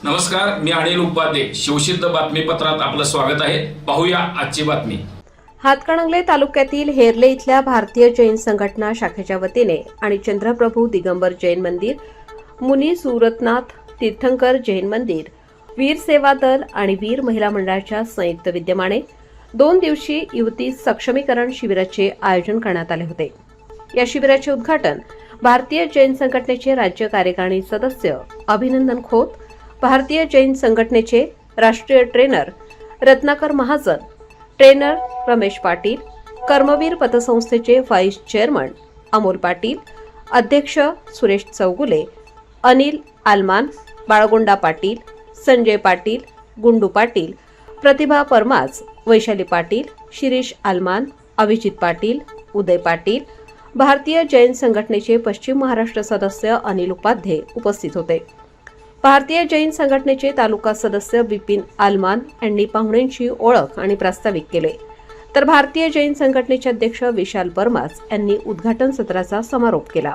नमस्कार मी अनिल उपाध्ये. शिवसिद्ध बातमीपत्रात आपलं स्वागत आहे. पाहूया आजची बातमी. हातकणंगले तालुक्यातील हेरले इथल्या भारतीय जैन संघटना शाखेच्या वतीने आणि चंद्रप्रभू दिगंबर जैन मंदिर मुनी सुरतनाथ तीर्थंकर जैन मंदिर वीर सेवा दल आणि वीर महिला मंडळाच्या संयुक्त विद्यमाने दोन दिवशी युवती सक्षमीकरण शिबिराचे आयोजन करण्यात आले होते. या शिबिराचे उद्घाटन भारतीय जैन संघटनेचे राज्य कार्यकारिणी सदस्य अभिनंदन खोत भारतीय जैन संघटनेचे राष्ट्रीय ट्रेनर रत्नाकर महाजन ट्रेनर रमेश पाटील कर्मवीर पतसंस्थेचे व्हाईस चेअरमन अमोल पाटील अध्यक्ष सुरेश चौगुले अनिल आलमान बाळगोंडा पाटील संजय पाटील गुंडू पाटील प्रतिभा परमाज वैशाली पाटील शिरीष आलमान अभिजित पाटील उदय पाटील भारतीय जैन संघटनेचे पश्चिम महाराष्ट्र सदस्य अनिल उपाध्ये उपस्थित होते. भारतीय जैन संघटनेचे तालुका सदस्य बिपिन आलमान यांनी पाहुण्यांची ओळख आणि प्रास्ताविक केले. तर भारतीय जैन संघटनेचे अध्यक्ष विशाल परमास यांनी उद्घाटन सत्राचा समारोप केला.